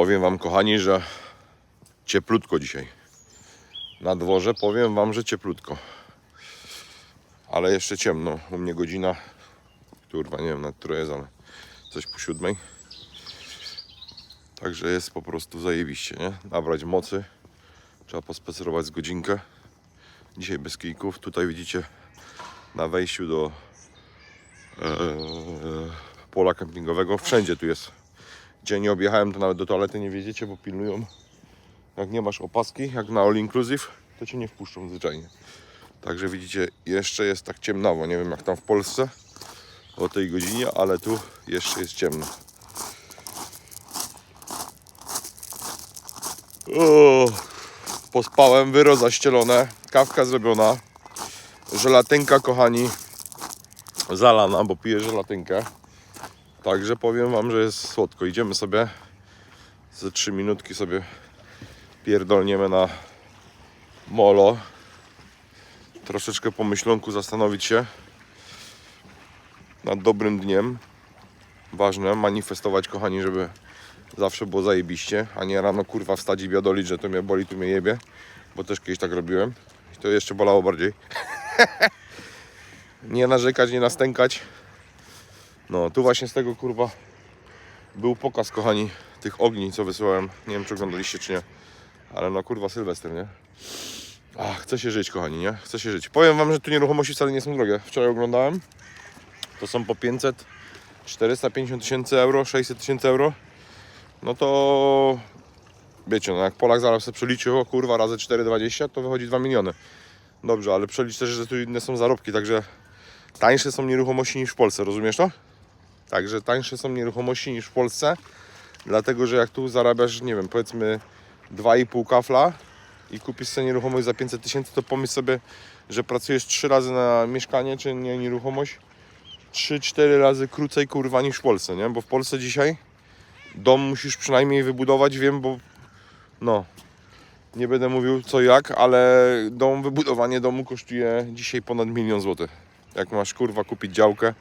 Powiem wam kochani, że cieplutko dzisiaj. Na dworze powiem wam, że cieplutko. Ale jeszcze ciemno. U mnie godzina, kurwa nie wiem na które jest, ale coś po siódmej. Także jest po prostu zajebiście, nie? Nabrać mocy. Trzeba pospacerować z godzinkę. Dzisiaj bez kijków. Tutaj widzicie na wejściu do e, pola kempingowego. Wszędzie tu jest. Nie objechałem, to nawet do toalety nie wiedziecie, bo pilnują. Jak nie masz opaski, jak na all inclusive, to cię nie wpuszczą zwyczajnie. Także widzicie, jeszcze jest tak ciemnawo. Nie wiem jak tam w Polsce o tej godzinie, ale tu jeszcze jest ciemno. Pospałem, wyro zaścielone, kawka zrobiona, żelatynka kochani zalana, bo piję żelatynkę. Także powiem wam, że jest słodko. Idziemy sobie ze 3 minutki sobie pierdolniemy na molo. Troszeczkę po myślonku zastanowić się nad dobrym dniem. Ważne, manifestować kochani, żeby zawsze było zajebiście, a nie rano kurwa wstać i biadolić, że to mnie boli, tu mnie jebie, bo też kiedyś tak robiłem i to jeszcze bolało bardziej. nie narzekać, nie nastękać. No, tu właśnie z tego kurwa był pokaz, kochani, tych ogni, co wysyłałem. Nie wiem, czy oglądaliście, czy nie, ale no kurwa Sylwester, nie? Ach, chce się żyć, kochani, nie? Chce się żyć. Powiem wam, że tu nieruchomości wcale nie są drogie. Wczoraj oglądałem. To są po 500, 450 tysięcy euro, 600 tysięcy euro no to wiecie, no jak Polak zaraz sobie przeliczył, o kurwa, razy 4,20 to wychodzi 2 miliony. Dobrze, ale przelicz też, że tu inne są zarobki, także tańsze są nieruchomości niż w Polsce, rozumiesz to? Także tańsze są nieruchomości niż w Polsce, dlatego że jak tu zarabiasz, nie wiem, powiedzmy 2,5 kafla i kupisz sobie nieruchomość za 500 tysięcy, to pomyśl sobie, że pracujesz 3 razy na mieszkanie czy nie nieruchomość, 3-4 razy krócej kurwa niż w Polsce, nie? Bo w Polsce dzisiaj dom musisz przynajmniej wybudować, wiem, bo no, nie będę mówił co jak, ale dom, wybudowanie domu kosztuje dzisiaj ponad milion złotych. Jak masz kurwa kupić działkę,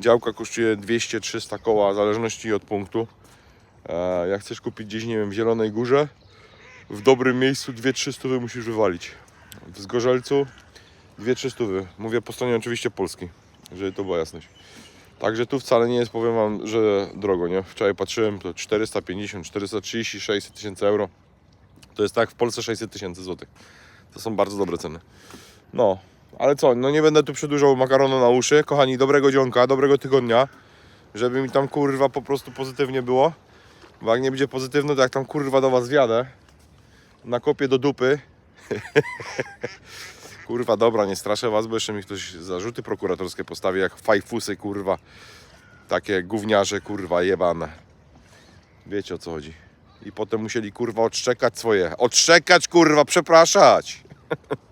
działka kosztuje 200-300 koła, w zależności od punktu. E, jak chcesz kupić gdzieś, nie wiem, w Zielonej Górze, w dobrym miejscu 2-3 stówy musisz wywalić. W Zgorzelcu 2-3 stówy. Mówię po stronie oczywiście Polski, żeby to była jasność. Także tu wcale nie jest, powiem Wam, że drogo, nie? Wczoraj patrzyłem, to 450, 430, 600 tysięcy euro. To jest tak w Polsce 600 tysięcy złotych. To są bardzo dobre ceny. No, ale co, no nie będę tu przedłużał makaronu na uszy. Kochani, dobrego dzionka, dobrego tygodnia. Żeby mi tam kurwa po prostu pozytywnie było. Bo jak nie będzie pozytywno, to jak tam kurwa do Was wjadę, nakopię do dupy. Kurwa, dobra, nie straszę was, bo jeszcze mi ktoś zarzuty prokuratorskie postawi, jak fajfusy, kurwa. Takie gówniarze, kurwa, jebane. Wiecie o co chodzi. I potem musieli, kurwa, odszczekać swoje. Odszczekać, kurwa, przepraszać.